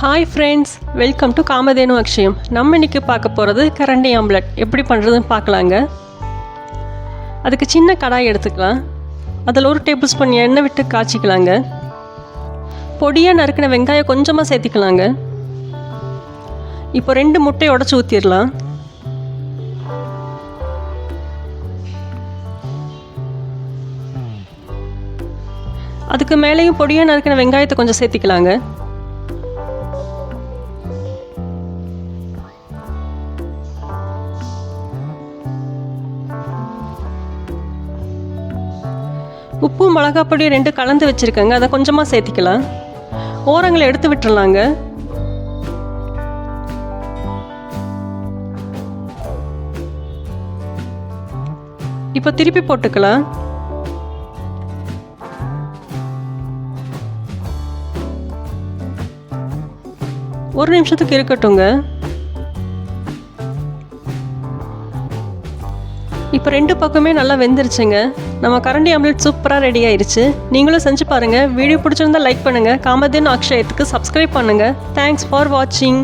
Hi friends welcome to Kamadhenu Akshayam நம்ம இன்னைக்கு பார்க்க போகிறது கரண்டி ஆம்லெட். எப்படி பண்ணுறதுன்னு பார்க்கலாங்க. அதுக்கு சின்ன கடாய் எடுத்துக்கலாம். அதில் ஒரு டேபிள் ஸ்பூன் எண்ணெய் விட்டு காய்ச்சிக்கலாங்க. பொடியாக நறுக்கின வெங்காயம் கொஞ்சமாக சேர்த்திக்கலாங்க. இப்போ ரெண்டு முட்டையை உடச்சி ஊற்றிடலாம் அதுக்கு மேலேயும் பொடியாக நறுக்கின வெங்காயத்தை கொஞ்சம் சேர்த்திக்கலாங்க. உப்பு மிளகா பொடி ரெண்டு கலந்து வச்சுருக்கேங்க. அதை கொஞ்சமாக சேர்த்திக்கலாம். ஓரங்களை எடுத்து விட்டுறலாங்க. இப்போ திருப்பி போட்டுக்கலாம். ஒரு நிமிஷத்துக்கு இருக்கட்டுங்க இப்போ ரெண்டு பக்கமே நல்லா வெந்துருச்சுங்க. நம்ம கரண்டி ஆம்லெட் சூப்பராக ரெடி ஆயிருச்சு. நீங்களும் செஞ்சு பாருங்கள் வீடியோ பிடிச்சிருந்தா லைக் பண்ணுங்கள் காமதேன் அக்ஷயத்துக்கு சப்ஸ்கிரைப் பண்ணுங்கள் தேங்க்ஸ் ஃபார் வாட்சிங்